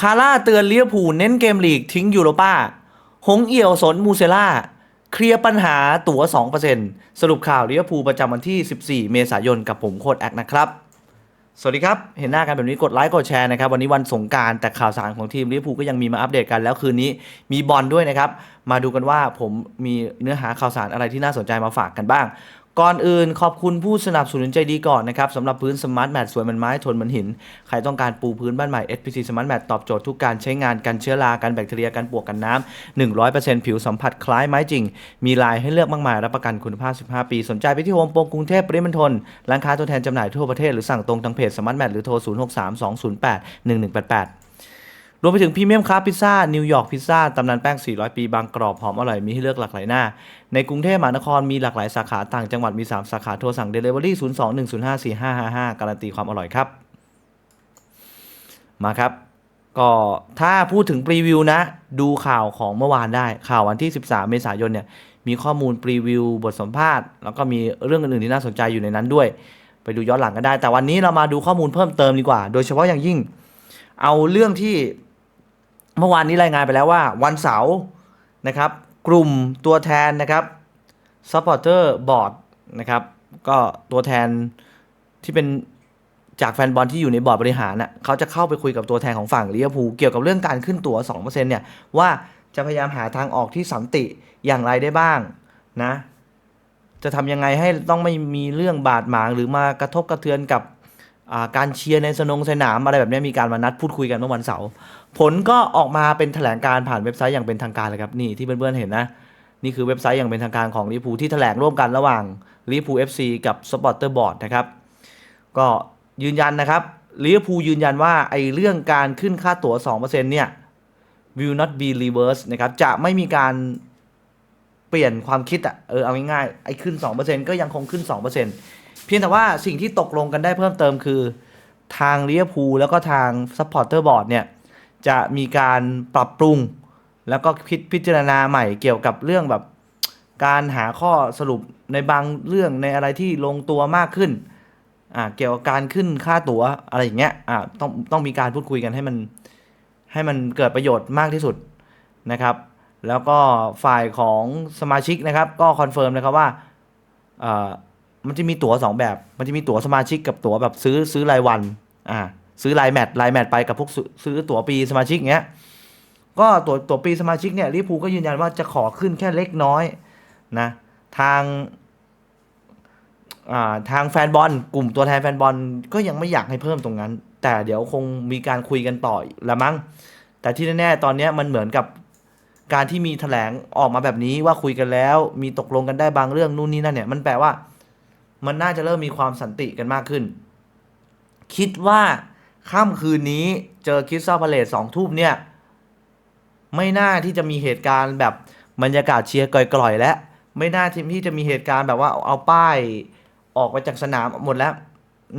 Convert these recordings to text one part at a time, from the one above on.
คาร่าเตือนลิเวอร์พูลเน้นเกมลีกทิ้งยูโรป้า หงเอี่ยวสนมูเซล่า เคลียร์ปัญหาตั๋ว 2%สรุปข่าวลิเวอร์พูลประจำวันที่ 14 เมษายนกับผมโคดแอคนะครับ สวัสดีครับ เห็นหน้ากันแบบนี้กดไลค์กดแชร์นะครับ วันนี้วันสงการแต่ข่าวสารของทีมลิเวอร์พูลก็ยังมีมาอัปเดตกันแล้วคืนนี้มีบอลด้วยนะครับ มาดูกันว่าผมมีเนื้อหาข่าวสารอะไรที่น่าสนใจมาฝากกันบ้าง ก่อนอื่นขอบคุณผู้สนับสนุนใจดีก่อนนะครับสำหรับพื้นสมาร์ทแมทสวยเหมือนไม้ทนเหมือนหิน ใครต้องการปูพื้นบ้านใหม่ SPC Smart Mat ตอบโจทย์ทุกการใช้งานกันเชื้อรากันแบคทีเรียกันปวกกันน้ำ100%ผิวสัมผัสคล้ายไม้จริง มีลายให้เลือกมากมายรับประกันคุณภาพ 15 ปี สนใจไปที่โฮมโปรกรุงเทพปริมณฑลร้านค้าตัวแทนจำหน่ายทั่วประเทศหรือสั่งตรงทางเพจ Smart Mat หรือโทร 0632081188 รวมไปถึงพรีเมียมคราฟพิซซ่า นิวยอร์กพิซซ่า ตำนานแป้ง 400 ปี บางกรอบ หอมอร่อย มีให้เลือกหลากหลายหน้า ในกรุงเทพมหานครมีหลากหลายสาขา ต่างจังหวัดมี 3 สาขา โทรสั่ง Delivery 02-105-4555 การันตีความอร่อยครับ มาครับ ก็ถ้าพูดถึงพรีวิวนะ ดูข่าวของเมื่อวานได้ ข่าววันที่ 13 เมษายนเนี่ย มีข้อมูลพรีวิว บทสัมภาษณ์ แล้วก็มีเรื่องอื่นๆที่น่าสนใจอยู่ในนั้นด้วย ไปดูย้อนหลังกันได้ แต่วันนี้เรามาดูข้อมูลเพิ่มเติมดีกว่า โดยเฉพาะอย่างยิ่ง เอาเรื่องที่ เมื่อวานนี้รายงานไปแล้วว่าวันเสาร์นะครับ กลุ่มตัวแทนนะครับ supporter board นะครับ ก็ตัวแทนที่เป็นจากแฟนบอลที่อยู่ในบอร์ดบริหารน่ะเขาจะเข้าไปคุยกับตัวแทนของฝั่งลิเวอร์พูลเกี่ยวกับเรื่องการขึ้นตั๋ว2%เนี่ยว่าจะพยายามหาทางออกที่สันติอย่างไรได้บ้างนะ จะทำยังไงให้ต้องไม่มีเรื่องบาดหมางหรือมากระทบกระเทือนกับ การเชียร์ในสนงสนามอะไรแบบนี้มีการมานัดพูดคุยกันเมื่อวันเสาร์ผลก็ออกมาเป็นแถลงการผ่านเว็บไซต์อย่างเป็นทางการเลยครับนี่ที่เพื่อนๆเห็นนะนี่คือเว็บไซต์อย่างเป็นทางการของลิเวอร์พูลที่แถลงร่วมกันระหว่างลิเอร์พู FC กับสปอร์เตอร์บอร์ดนะครับก็ยืนยันนะครับลิเวอร์พูลยืนยันว่าไอ้เรื่องการขึ้นค่าตั๋ว 2%เนี่ย will not be reverse นะครับจะไม่มีการเปลี่ยนความคิดอะเออเอาง่ายๆไอ้ขึ้น 2%ก็ยังคงขึ้น 2% เพียงแต่ว่าสิ่งที่ตกลงกันได้เพิ่มเติมคือ ทางเวอร์พูแล้วก็ทางซัพพอร์เตอร์บอร์ดเนี่ย จะมีการปรับปรุง แล้วก็พิพจารณาใหม่เกี่ยวกับเรื่องแบบ การหาข้อสรุปในบางเรื่องในอะไรที่ลงตัวมากขึ้นอ่าเกี่ยวกับการขึ้นค่าตั๋วอะไรอย่างเงี้ยอ่าต้องต้องมีการพูดคุยกันให้มันให้มันเกิดประโยชน์มากที่สุดนะครับ แล้วก็ฝ่ายของสมาชิกนะครับ ก็คอนเฟิร์มนะครับว่าอ่อ มันจะมีตั๋วสองแบบ มันจะมีตั๋วสมาชิกกับตั๋วแบบซื้อซื้อรายวัน อ่า ซื้อรายแมตช์รายแมตช์ไปกับพวกซื้อตั๋วปีสมาชิกเงี้ย ก็ตั๋วตั๋วปีสมาชิกเนี่ยลิเวอร์พูก็ยืนยันว่าจะขอขึ้นแค่เล็กน้อยนะ ทางอ่าทางแฟนบอลกลุ่มตัวแทนแฟนบอลก็ยังไม่อยากให้เพิ่มตรงนั้น แต่เดี๋ยวคงมีการคุยกันต่อละมั้ง แต่ที่แน่ๆตอนนี้มันเหมือนกับการที่มีแถลงออกมาแบบนี้ว่าคุยกันแล้ว มีตกลงกันได้บางเรื่องนู่นนี่นั่นเนี่ย มันแปลว่า มันน่าจะเริ่มมีความสันติกันมากขึ้น คิดว่าค่ำคืนนี้เจอคริสตัลพาเลตสองทุ่มเนี่ย ไม่น่าที่จะมีเหตุการณ์แบบบรรยากาศเชียร์กร่อยๆ และไม่น่าที่จะมีเหตุการณ์แบบว่าเอาป้ายออกไปจากสนามหมดแล้ว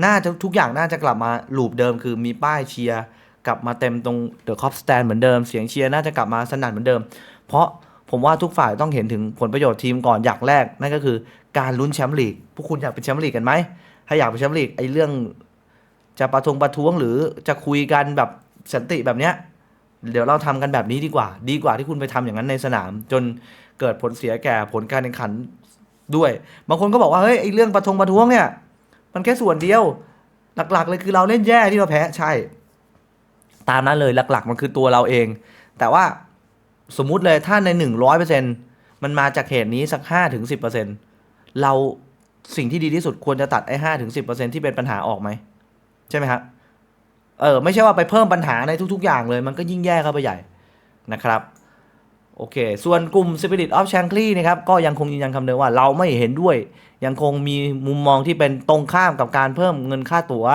น่าจะทุกอย่างน่าจะกลับมาลูปเดิมคือมีป้ายเชียร์กลับมาเต็มตรงเดอะคอปสแตนเหมือนเดิม เสียงเชียร์น่าจะกลับมาสนั่นเหมือนเดิม เพราะผมว่าทุกฝ่ายต้องเห็นถึงผลประโยชน์ทีมก่อนอย่างแรก นั่นก็คือ การลุ้นแชมป์ลีก พวกคุณอยากเป็นแชมป์ลีกกันไหม ถ้าอยากเป็นแชมป์ลีกไอ้เรื่องจะประทงประท้วงหรือจะคุยกันแบบสันติแบบเนี้ย เดี๋ยวเราทำกันแบบนี้ดีกว่า ดีกว่าที่คุณไปทำอย่างนั้นในสนาม จนเกิดผลเสียแก่ผลการแข่งขันด้วย บางคนก็บอกว่าเฮ้ยไอ้เรื่องประทงประท้วงเนี่ย มันแค่ส่วนเดียว หลักๆ เลยคือเราเล่นแย่ที่เราแพ้ใช่ ตามนั้นเลยหลัก ๆ มันคือตัวเราเอง แต่ว่าสมมุติเลยถ้าในหนึ่งร้อยเปอร์เซ็นมันมาจากเหตุนี้สักห้าถึงสิบเปอร์เซ็น เราสิ่งที่ดีที่สุดควรจะตัดไอ้ห้าถึงสิบเปอร์เซ็นที่เป็นปัญหาออกไหม ใช่ไหมครับ เออ ไม่ใช่ว่าไปเพิ่มปัญหาในทุก ๆ อย่างเลย มันก็ยิ่งแย่เข้าไปใหญ่นะครับโอเค ส่วนกลุ่ม Spirit of Shankly นะครับ ก็ยังคงยืนยันคำเดิมว่าเราไม่เห็นด้วย ยังคงมีมุมมองที่เป็นตรงข้ามกับการเพิ่มเงินค่าตั๋ว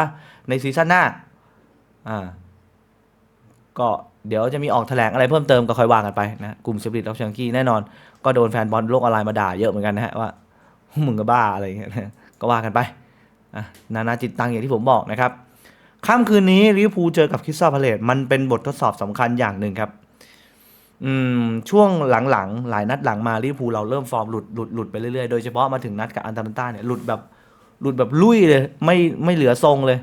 ในซีซั่นหน้า อ่า ก็เดี๋ยวจะมีออกแถลงอะไรเพิ่มเติมก็ค่อยว่ากันไปนะ กลุ่ม Spirit of Shankly แน่นอน ก็โดนแฟนบอลโลกออนไลน์มาด่าเยอะเหมือนกันนะฮะว่า มึงก็บ้าอะไรอย่างเงี้ยก็ว่ากันไปอะนานาจิตตังอย่างที่ผมบอกนะครับค่ำคืนนี้ลิเวอร์พูลเจอกับคริสตัลพาเลตมันเป็นบททดสอบสำคัญอย่างหนึ่งครับอืมช่วงหลังๆ หลายนัดหลังมาลิเวอร์พูลเราเริ่มฟอร์มหลุดหลุดหลุดไปเรื่อยๆ โดยเฉพาะมาถึงนัดกับอันตาลันต้าเนี่ยหลุดแบบหลุดแบบลุยเลย ไม่ไม่เหลือทรงเลย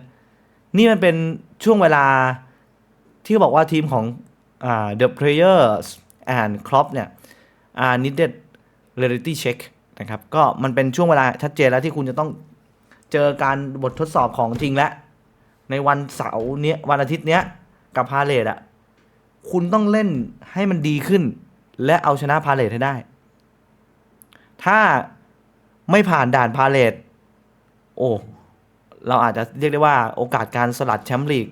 นี่มันเป็นช่วงเวลาที่บอกว่าทีมของอ่า the players and Klopp เนี่ยอ่า needed reality check นะครับ ก็มันเป็นช่วงเวลาชัดเจนแล้วที่คุณจะต้องเจอการบททดสอบของจริงแล้วในวันเสาร์เนี้ยวันอาทิตย์เนี้ยกับพาเลตอะคุณต้องเล่นให้มันดีขึ้น และเอาชนะพาเลตให้ได้ ถ้าไม่ผ่านด่านพาเลตโอ้ เราอาจจะเรียกได้ว่าโอกาสการสลัดแชมป์ลีก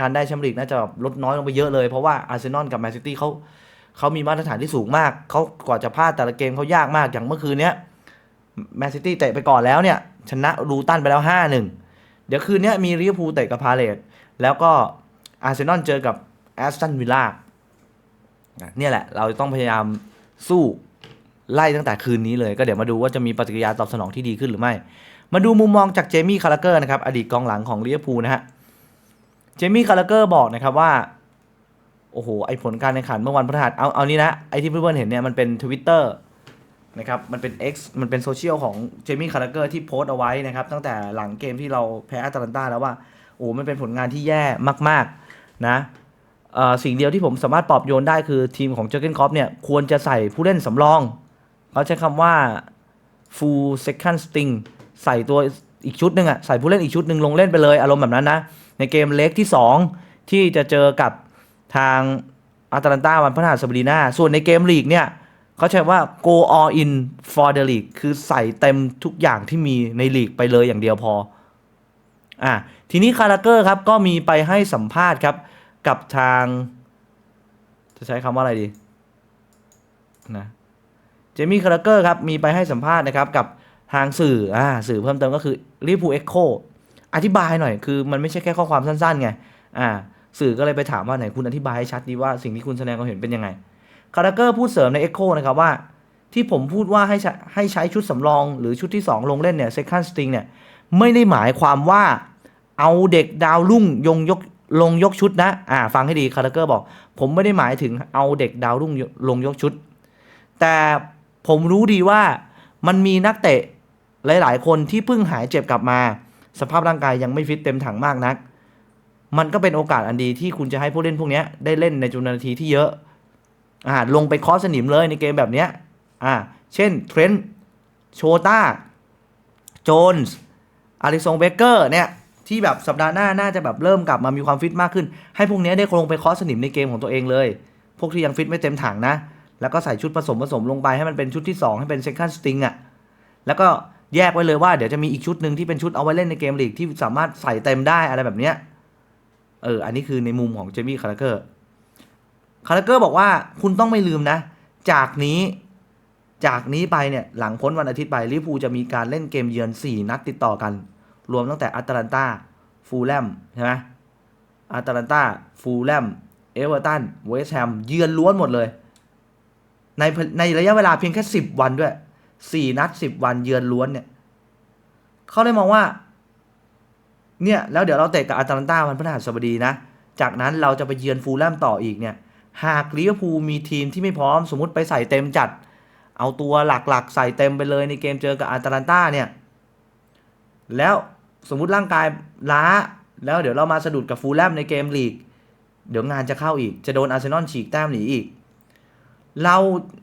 การได้แชมป์ลีกน่าจะแบบลดน้อยลงไปเยอะเลย เพราะว่าอาร์เซนอลกับแมนซิตี้เขา เขามีมาตรฐานที่สูงมาก เขากว่าจะพลาดแต่ละเกมเขายากมากอย่างเมื่อคืนเนี้ยแมนซิตี้เตะไปก่อนแล้วเนี่ย ชนะลูตันไปแล้ว 5-1 เดี๋ยวคืนนี้มีลิเวอร์พูลเตะกับพาเลตแล้วก็อาร์เซนอลเจอกับแอสตันวิลล่าเนี่ยแหละ เราต้องพยายามสู้ไล่ตั้งแต่คืนนี้เลย ก็เดี๋ยวมาดูว่าจะมีปฏิกิริยาตอบสนองที่ดีขึ้นหรือไม่ มาดูมุมมองจากเจมี่คาราเกอร์นะครับ อดีตกองหลังของลิเวอร์พูลนะฮะ เจมี่คาราเกอร์บอกนะครับว่า โอ้โห ไอผลการแข่งขันเมื่อวันพฤหัสเอา เอานี้นะ ไอที่เพื่อนๆเห็นเนี่ยมันเป็นทวิตเตอร์นะครับ มันเป็น X มันเป็นโซเชียลของเจมี่คาราเกอร์ที่โพสต์เอาไว้นะครับ ตั้งแต่หลังเกมที่เราแพ้อตาลันตาแล้วว่า โอ้มันเป็นผลงานที่แย่มาก ๆ นะสิ่งเดียวที่ผมสามารถปลอบโยนได้คือทีมของเจอร์เกนคอปเนี่ย ควรจะใส่ผู้เล่นสำรอง เขาใช้คำว่า full second string ใส่ตัวอีกชุดหนึ่งอะใส่ผู้เล่นอีกชุดหนึ่งลงเล่นไปเลย อารมณ์แบบนั้นนะ ในเกมเล็กที่ 2 ที่จะเจอกับ ทางอาตาลันตาวันพฤหัสบดีหน้า ส่วนในเกมลีกเนี่ยเขาใช้ว่า go all in for the league คือใส่เต็มทุกอย่างที่มีในลีกไปเลยอย่างเดียวพออะทีนี้คาราเกอร์ครับก็มีไปให้สัมภาษณ์ครับกับทาง จะใช้คำว่าอะไรดีนะเจมี่คาราเกอร์ครับมีไปให้สัมภาษณ์นะครับกับทางสื่ออ่าสื่อเพิ่มเติมก็คือรีพูเอ็กโคอธิบายหน่อยคือมันไม่ใช่แค่ข้อความสั้นๆไงอ่า สื่อก็เลยไปถามว่าไหนคุณอธิบายให้ชัดดีว่าสิ่งที่คุณแสดงความเห็นเป็นยังไงคาราเกอร์พูดเสริมใน Echo นะครับว่า ที่ผมพูดว่าให้ใช้ให้ใช้ชุดสำรอง หรือชุดที่ 2 ลงเล่นเนี่ย second string เนี่ยไม่ได้หมายความว่าเอาเด็กดาวรุ่งยงยกลงยกชุดนะอ่าฟังให้ดีคาราเกอร์บอก ผมไม่ได้หมายถึงเอาเด็กดาวรุ่งลงยกชุด แต่ผมรู้ดีว่ามันมีนักเตะหลาย ๆ คนที่เพิ่งหายเจ็บกลับมา สภาพร่างกายยังไม่ฟิตเต็มถังมากนัก มันก็เป็นโอกาสอันดีที่คุณจะให้ผู้เล่นพวกนี้ได้เล่นในจำนวนนาทีที่เยอะอ่าลงไปคอสนิมเลยในเกมแบบเนี้ยอ่าเช่นเทรนต์โชต้าโจนส์อาริซงเบเกอร์เนี่ยที่แบบสัปดาห์หน้าน่าจะแบบเริ่มกลับมามีความฟิตมากขึ้น ให้พวกนี้ได้ลงไปคอสนิมในเกมของตัวเองเลย พวกที่ยังฟิตไม่เต็มถังนะ แล้วก็ใส่ชุดผสมผสมลงไปให้มันเป็นชุดที่ 2 ให้เป็นเซคันด์สติงอะแล้วก็แยกไว้เลยว่าเดี๋ยวจะมีอีกชุดหนึ่งที่เป็นชุดเอาไว้เล่นในเกมลีกที่สามารถใส่เต็มได้อะไรแบบเนี้ย เออ อันนี้คือในมุมของเจมี่คาราเกอร์ คาราเกอร์บอกว่าคุณต้องไม่ลืมนะ จากนี้ จากนี้ไปเนี่ย หลังพ้นวันอาทิตย์ไปลิเวอร์พูจะมีการเล่นเกมเยือน 4 นัดติดต่อกัน รวมตั้งแต่อัตแลนตา ฟูลแลม ใช่ไหมอัตแลนตา ฟูลแลม เอเวอร์ตัน เวสต์แฮม เยือนล้วนหมดเลย ในในระยะเวลาเพียงแค่ 10 วันด้วย 4 นัด 10 วันเยือนล้วนเนี่ย เขาเลยมองว่า เนี่ยแล้วเดี๋ยวเราเตะกับอาตแลนตาวันพฤหัสบดีนะ จากนั้นเราจะไปเยือนฟูลแลมต่ออีกเนี่ย หากลิเวอร์พูลมีทีมที่ไม่พร้อมสมมติไปใส่เต็มจัด เอาตัวหลักๆ ใส่เต็มไปเลยในเกมเจอกับอาตแลนตาเนี่ย แล้วสมมุติร่างกายล้า แล้วเดี๋ยวเรามาสะดุดกับฟูลแลมในเกมลีก เดี๋ยวงานจะเข้าอีก จะโดนอาร์เซนอลฉีกแต้มหนีอีก เรา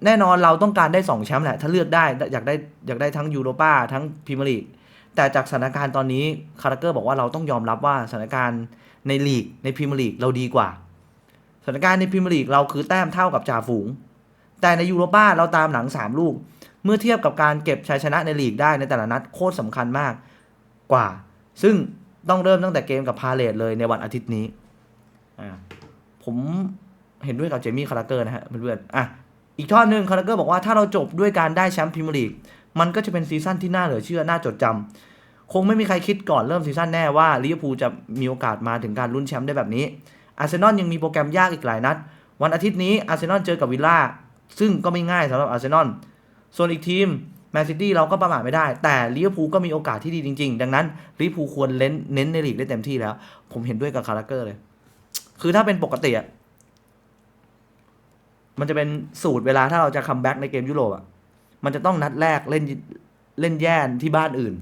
แน่นอนเราต้องการได้2แชมป์แหละ ถ้าเลือกได้อยากได้อยากได้ทั้งยูโรปาทั้งพรีเมียร์ลีก แต่จากสถานการณ์ตอนนี้คาราเกอร์บอกว่าเราต้องยอมรับว่าสถานการณ์ในลีกในพรีเมียร์ลีกเราดีกว่า สถานการณ์ในพรีเมียร์ลีกเราคือแต้มเท่ากับจ่าฝูง แต่ในยูโรป้าเราตามหลัง 3 ลูก เมื่อเทียบกับการเก็บชัยชนะในลีกได้ในแต่ละนัดโคตรสำคัญมากกว่า ซึ่งต้องเริ่มตั้งแต่เกมกับพาเลตเลยในวันอาทิตย์นี้ผมเห็นด้วยกับเจมี่คาราเกอร์นะฮะเพื่อนๆอะอีกท่อนหนึ่งคาราเกอร์บอกว่าถ้าเราจบด้วยการได้แชมป์พรีเมียร์ลีกมันก็จะเป็นซีซั่นที่น่าเหลือเชื่อ น่าจดจำ คงไม่มีใครคิดก่อนเริ่มซีซั่นแน่ว่าลิเวอร์พูลจะมีโอกาสมาถึงการลุ้นแชมป์ได้แบบนี้ อาร์เซนอลยังมีโปรแกรมยากอีกหลายนัด วันอาทิตย์นี้อาร์เซนอลเจอกับวิลล่า ซึ่งก็ไม่ง่ายสำหรับอาร์เซนอล ส่วนอีกทีมแมนซิตี้เราก็ประมาทไม่ได้ แต่ลิเวอร์พูลก็มีโอกาสที่ดีจริง ๆ ดังนั้นลิเวอร์พูลควรเน้นเน้นในลีกได้เต็มที่แล้ว ผมเห็นด้วยกับคาราเกอร์เลย คือถ้าเป็นปกติอะมันจะเป็นสูตรเวลาถ้าเราจะคัมแบ็กในเกมยุโรปอะมันจะต้องนัดแรกเล่นเล่นแย่นที่บ้านอื่น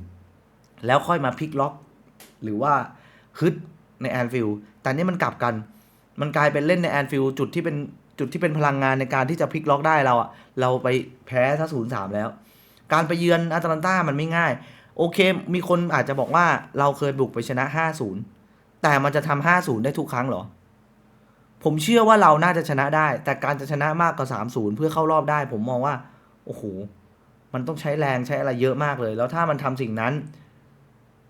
แล้วค่อยมาพลิกล็อก หรือว่าฮึดในแอนฟิลด์แต่นี่มันกลับกัน มันกลายเป็นเล่นในแอนฟิลด์จุดที่เป็นจุดที่เป็นพลังงานในการที่จะพลิกล็อกได้เราอะเราไปแพ้ถ้าศูนย์สามแล้ว การไปเยือนอาตแลนต้ามันไม่ง่าย โอเค มีคนอาจจะบอกว่าเราเคยบุกไปชนะ 5-0 แต่มันจะทำ5-0 ได้ทุกครั้งเหรอ ผมเชื่อว่าเราน่าจะชนะได้ แต่การจะชนะมากกว่า3-0 เพื่อเข้ารอบได้ ผมมองว่า โอ้โห มันต้องใช้แรงใช้อะไรเยอะมากเลย แล้วถ้ามันทำสิ่งนั้น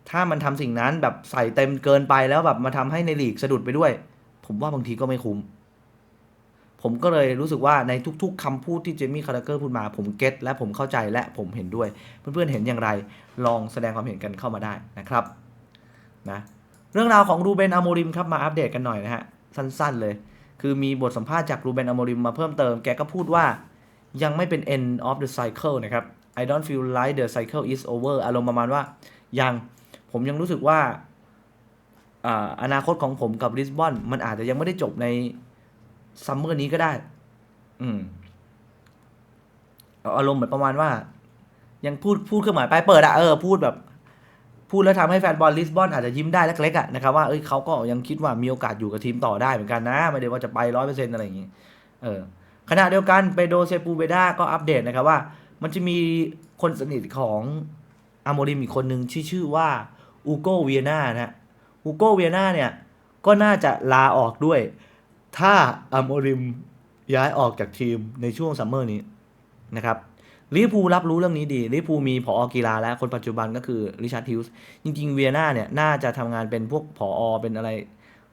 ถ้ามันทำสิ่งนั้นแบบใส่เต็มเกินไปแล้วแบบมาทำให้ในลีกสะดุดไปด้วย ผมว่าบางทีก็ไม่คุ้ม ผมก็เลยรู้สึกว่าในทุก ๆคำพูดที่เจมี่คาร์เกอร์พูดมา ผมเก็ตและผมเข้าใจและผมเห็นด้วย เพื่อนๆเห็นอย่างไร ลองแสดงความเห็นกันเข้ามาได้นะครับนะเรื่องราวของรูเบนอโมริมครับมาอัปเดตกันหน่อยนะฮะสั้นๆเลย คือมีบทสัมภาษณ์จากรูเบนอโมริมมาเพิ่มเติมแกก็พูดว่ายังไม่เป็น end of the cycle นะครับ I don't feel like the cycle is over อารมณ์ประมาณว่ายัง ผมยังรู้สึกว่าอนาคตของผมกับลิสบอน มันอาจจะยังไม่ได้จบในซัมเมอร์นี้ก็ได้ อืมอารมณ์เหมือนประมาณว่า ยังพูดพูดเครื่องหมายไปลายเปิดอะเออพูดแบบ พูดแล้วทำให้แฟนบอลลิสบอนอาจจะยิ้มได้เล็กๆอะนะครับว่าเอ้ยเขาก็ยังคิดว่ามีโอกาสอยู่กับทีมต่อได้เหมือนกันนะ ไม่ได้ว่าจะไปร้อยเปอร์เซ็นต์อะไรอย่างงี้เออขณะเดียวกันเปโดเซปูเบดาก็อัปเดตนะครับว่า มันจะมีคนสนิทของอาโมริมอีกคนหนึ่งที่ชื่อว่า อูโกเวียนานะฮะอูโกเวียนาเนี่ย ก็น่าจะลาออกด้วย ถ้าอาโมริมย้ายออกจากทีมในช่วงซัมเมอร์นี้นะครับลิเวอร์พูลรับรู้เรื่องนี้ดีลิเวอร์พูลมีผอกีฬาแล้วคนปัจจุบันก็คือริชาร์ดฮิลส์จริง ๆ เวียนาเนี่ย น่าจะทำงานเป็นพวกผอเป็นอะไร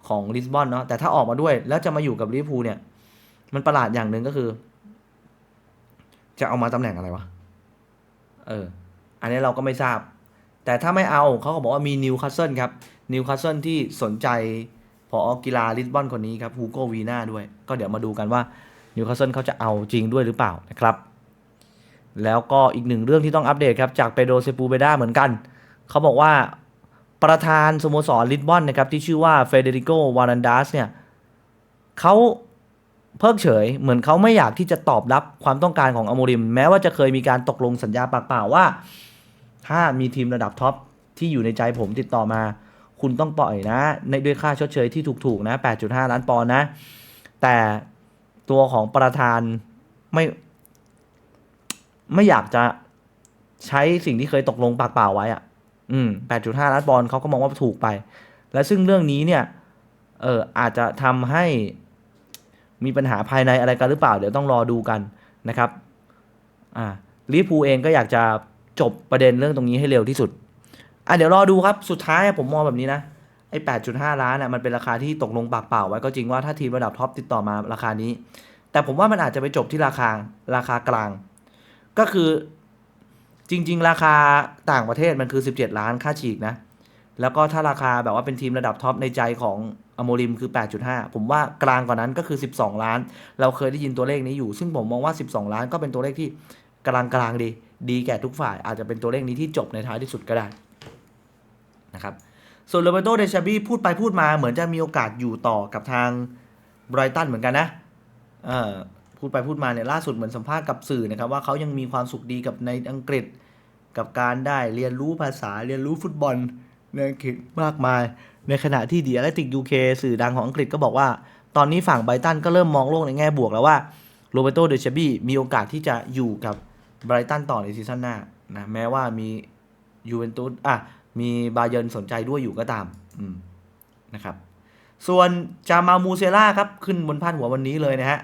ของลิสบอนเนาะแต่ถ้าออกมาด้วย แล้วจะมาอยู่กับลิเวอร์พูลเนี่ย มันประหลาดอย่างหนึ่งก็คือ จะเอามาตำแหน่งอะไรวะเออ อันนี้เราก็ไม่ทราบ แต่ถ้าไม่เอาเขาก็บอกว่ามีนิวคาสเซิลครับนิวคาสเซิลที่สนใจพอกีฬาลิสบอนคนนี้ครับฮูโกวีนาด้วย ก็เดี๋ยวมาดูกันว่านิวคาสเซิลเขาจะเอาจริงด้วยหรือเปล่านะครับ แล้วก็อีกหนึ่งเรื่องที่ต้องอัปเดตครับ จากเปโดเซปูเบดาเหมือนกัน เขาบอกว่าประธานสโมสรลิสบอนนะครับ ที่ชื่อว่าเฟเดริโกวารันดัสเนี่ยเขาเพิกเฉย เหมือนเขาไม่อยากที่จะตอบรับความต้องการของอโมริม แม้ว่าจะเคยมีการตกลงสัญญาปากเปล่าว่า ถ้ามีทีมระดับท็อปที่อยู่ในใจผมติดต่อมา คุณต้องปล่อยนะ ในด้วยค่าชดเชยที่ถูกๆนะ 8.5 ล้านปอนด์นะ แต่ตัวของประธานไม่ไม่อยากจะใช้สิ่งที่เคยตกลงปากเปล่าไว้อะอืม 8.5 ล้านปอนด์เขาก็มองว่าถูกไป และซึ่งเรื่องนี้เนี่ย เอออาจจะทำให้มีปัญหาภายในอะไรกันหรือเปล่า เดี๋ยวต้องรอดูกันนะครับ อ่าลิเวอร์พูเองก็อยากจะ จบประเด็นเรื่องตรงนี้ให้เร็วที่สุด อะเดี๋ยวรอดูครับสุดท้ายผมมองแบบนี้นะไอ้ 8.5 ล้านน่ะมันเป็นราคาที่ตกลงปากเปล่าไว้ก็จริงว่าถ้าทีมระดับท็อปติดต่อมาราคานี้ แต่ผมว่ามันอาจจะไปจบที่ราคาราคากลาง ก็คือจริง ๆ ราคาต่างประเทศมันคือ 17 ล้านค่าฉีกนะ แล้วก็ถ้าราคาแบบว่าเป็นทีมระดับท็อปในใจของอโมริมคือ 8.5 ผมว่ากลางกว่านั้นก็คือ 12 ล้าน เราเคยได้ยินตัวเลขนี้อยู่ ซึ่งผมมองว่า 12 ล้านก็เป็นตัวเลขที่กลางกลางๆดี ดีแก่ทุกฝ่ายอาจจะเป็นตัวเลขนี้ที่จบในท้ายที่สุดก็ได้นะครับส่วนโรเบโตเดชาบีพูดไปพูดมาเหมือนจะมีโอกาสอยู่ต่อกับทางไบรตันเหมือนกันนะเออพูดไปพูดมาเนี่ยล่าสุดเหมือนสัมภาษณ์กับสื่อนะครับว่าเขายังมีความสุขดีกับในอังกฤษกับการได้เรียนรู้ภาษาเรียนรู้ฟุตบอลในอังกฤษมากมาย ในขณะที่เดียและติกยูเคสื่อดังของอังกฤษก็บอกว่า ตอนนี้ฝั่งไบรตันก็เริ่มมองโลกในแง่บวกแล้วว่าโรเบโตเดชาบีมีโอกาสที่จะอยู่กับ ไบรตันต่อในซีซั่นหน้านะแม้ว่ามียูเวนตุสอะมีบาเยิร์นสนใจด้วยอยู่ก็ตามอืมนะครับ ส่วนจามามูเซล่าครับ ขึ้นบนพาดหัววันนี้เลยนะฮะ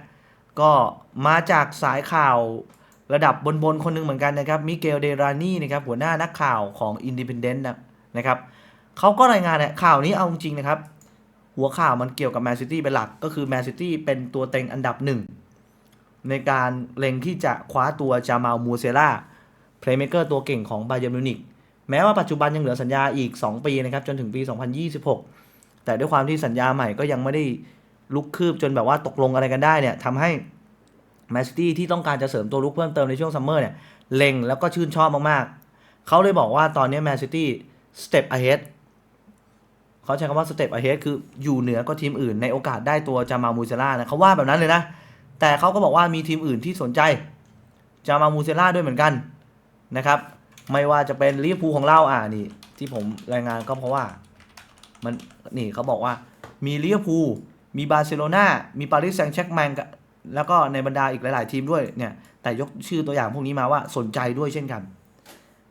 ก็มาจากสายข่าวระดับบนๆ คนหนึ่งเหมือนกันนะครับ มิเกลเดรานี่นะครับหัวหน้านักข่าวของอินดิพ n เดนต์นะครับเขาก็รายงานเนี่ยข่าวนี้เอาจริงๆนะครับ หัวข่าวมันเกี่ยวกับแมนซิตี้เป็นหลักก็คือแมนซิตี้เป็นตัวเต็งอันดับหนึ่ง ในการเล็งที่จะคว้าตัวจามาลมูเซล่าเพลย์เม k เกอร์ตัวเก่งของบาเย r n มิวนิกแม้ว่าปัจจุบันยังเหลือสัญญาอีก 2 ปีนะครับจนถึงปี 2026 แต่ด้วยความที่สัญญาใหม่ก็ยังไม่ได้ลุกคืบจนแบบว่าตกลงอะไรกันได้เนี่ยทำให้แมนซิตี้ที่ต้องการจะเสริมตัวลุกเพิ่มเติมในช่วงซัมเมอร์เนี่ยเล็งแล้วก็ชื่นชอบมากๆ เขาเลยบอกว่าตอนนี้แมนซิตี้สเต็ป ahead เขาใช้คำว่าสเต็ป ahead คืออยู่เหนือกว่าทีมอื่นในโอกาสได้ตัวจามามูเซล่านะเขาว่าแบบนั้นเลยนะ แต่เขาก็บอกว่ามีทีมอื่นที่สนใจจามามูเซล่าด้วยเหมือนกันนะครับ ไม่ว่าจะเป็นลิเวอร์พูลของเราอ่านี่ ที่ผมรายงานก็เพราะว่ามันนี่เขาบอกว่ามีลิเวอร์พูลมีบาร์เซโลนามีปารีสแซงต์แชร์แมงแล้วก็ในบรรดาอีกหลาย ๆ ทีมด้วยเนี่ยแต่ยกชื่อตัวอย่างพวกนี้มาว่าสนใจด้วยเช่นกัน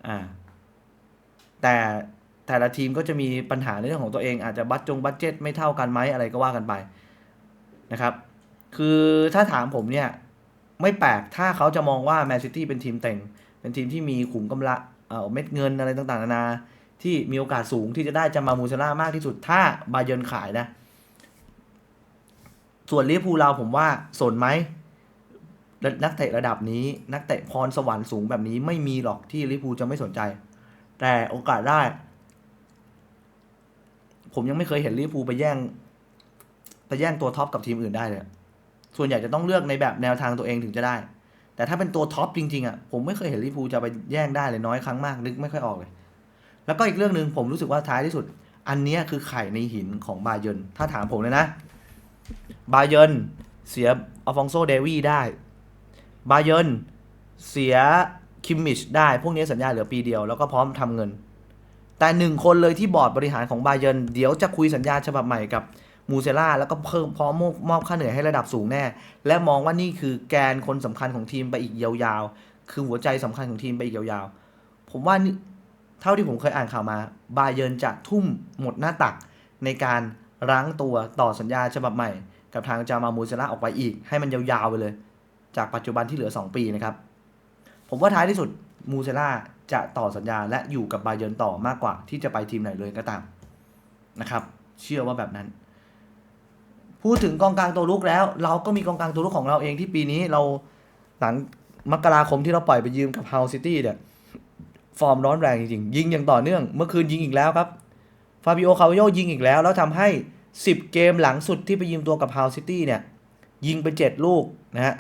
อ่าแต่แต่ละทีมก็จะมีปัญหาในเรื่องของตัวเองอาจจะบัตจงบัตเจ็ตไม่เท่ากันไหมอะไรก็ว่ากันไปนะครับ คือถ้าถามผมเนี่ย ไม่แปลกถ้าเขาจะมองว่าแมนซิตี้เป็นทีมเต็ง เป็นทีมที่มีขุมกำลังเอ่อเม็ดเงินอะไรต่างๆนานาที่มีโอกาสสูงที่จะได้จะมามูเซล่ามากที่สุดถ้าบาเยิร์นขายนะ ส่วนลิเวอร์พูลเราผมว่าสนไหมนักเตะระดับนี้ นักเตะพรสวรรค์สูงแบบนี้ไม่มีหรอกที่ลิเวอร์พูลจะไม่สนใจ แต่โอกาสได้ ผมยังไม่เคยเห็นลิเวอร์พูลไปแย่ง ไปแย่งตัวท็อปกับทีมอื่นได้เลย ส่วนใหญ่จะต้องเลือกในแบบแนวทางตัวเองถึงจะได้ แต่ถ้าเป็นตัวท็อปจริงๆอะผมไม่เคยเห็นลิเวอร์พูจะไปแย่งได้เลยน้อยครั้งมากนึกไม่ค่อยออกเลย แล้วก็อีกเรื่องหนึ่งผมรู้สึกว่าท้ายที่สุด อันนี้คือไข่ในหินของบาเยนถ้าถามผมเลยนะ บาเยนเสียอัลฟองโซเดวีได้ บาเยนเสียคิมมิชได้ พวกนี้สัญญาเหลือปีเดียวแล้วก็พร้อมทำเงิน แต่หนึ่งคนเลยที่บอร์ดบริหารของบาเยนเดี๋ยวจะคุยสัญญาฉบับใหม่กับ มูเซล่าแล้วก็เพิ่มพร้อมมอบมอบค่าเหนื่อยให้ระดับสูงแน่ และมองว่านี่คือแกนคนสำคัญของทีมไปอีกยาวๆ คือหัวใจสำคัญของทีมไปอีกยาวๆ ผมว่านี่เท่าที่ผมเคยอ่านข่าวมา บาเยิร์นจะทุ่มหมดหน้าตักในการรั้งตัวต่อสัญญาฉบับใหม่ กับทางจามามูเซล่าออกไปอีก ให้มันยาวๆไปเลย จากปัจจุบันที่เหลือ 2 ปีนะครับ ผมว่าท้ายที่สุดมูเซล่าจะต่อสัญญาและอยู่กับบาเยิร์นต่อมากกว่าที่จะไปทีมไหนเลยก็ตามนะครับ เชื่อว่าแบบนั้น พูดถึงกองกลางตัวลุกแล้ว เราก็มีกองกลางตัวลุกของเราเองที่ปีนี้เราหลังมกราคมที่เราปล่อยไปยืมกับเฮาซิตี้เนี่ยฟอร์มร้อนแรงจริงๆยิงอย่างต่อเนื่อง เมื่อคืนยิงอีกแล้วครับฟาบิโอคาโยยิงอีกแล้ว แล้วทำให้ 10 เกมหลังสุดที่ไปยืมตัวกับเฮาซิตี้เนี่ยยิงไป 7 ลูกนะฮะ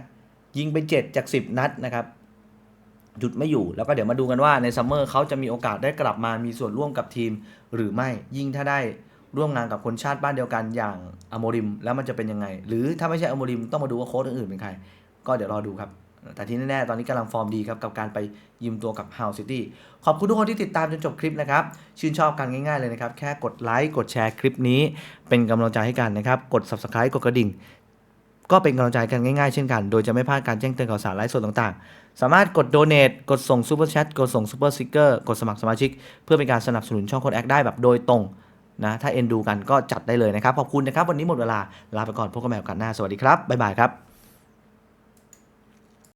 ยิงไป 7 จาก 10 นัดนะครับหยุดไม่อยู่แล้วก็เดี๋ยวมาดูกันว่าในซัมเมอร์เขาจะมีโอกาสได้กลับมามีส่วนร่วมกับทีมหรือไม่ยิ่งถ้าได้ ร่วมงานกับคนชาติบ้านเดียวกันอย่างอโมริมแล้วมันจะเป็นยังไง หรือถ้าไม่ใช่อโมริมต้องมาดูว่าโค้ชอื่นๆเป็นใคร ก็เดี๋ยวรอดูครับ แต่ที่แน่ๆ ตอนนี้กำลังฟอร์มดีครับ กับการไปยืมตัวกับ House City ขอบคุณทุกคนที่ติดตามจนจบคลิปนะครับ ชื่นชอบกันง่ายๆเลยนะครับ แค่กดไลค์กดแชร์คลิปนี้ เป็นกำลังใจให้กันนะครับกด Subscribe กดกระดิ่งก็เป็นกำลังใจกันง่ายๆเช่นกัน โดยจะไม่พลาดการแจ้งเตือนข่าวสารไลฟ์สดต่างๆ สามารถกด Donate กดส่ง Super Chat กดส่ง Super Sticker กดสมัครสมาชิก เพื่อเป็นการสนับสนุนช่องโคดแอคได้แบบโดยตรง นะถ้าเอ็นดูกันก็จัดได้เลยนะครับขอบคุณนะครับวันนี้หมดเวลาลาไปก่อนพบกันใหม่โอกาสหน้าสวัสดีครับบ๊ายบายครับ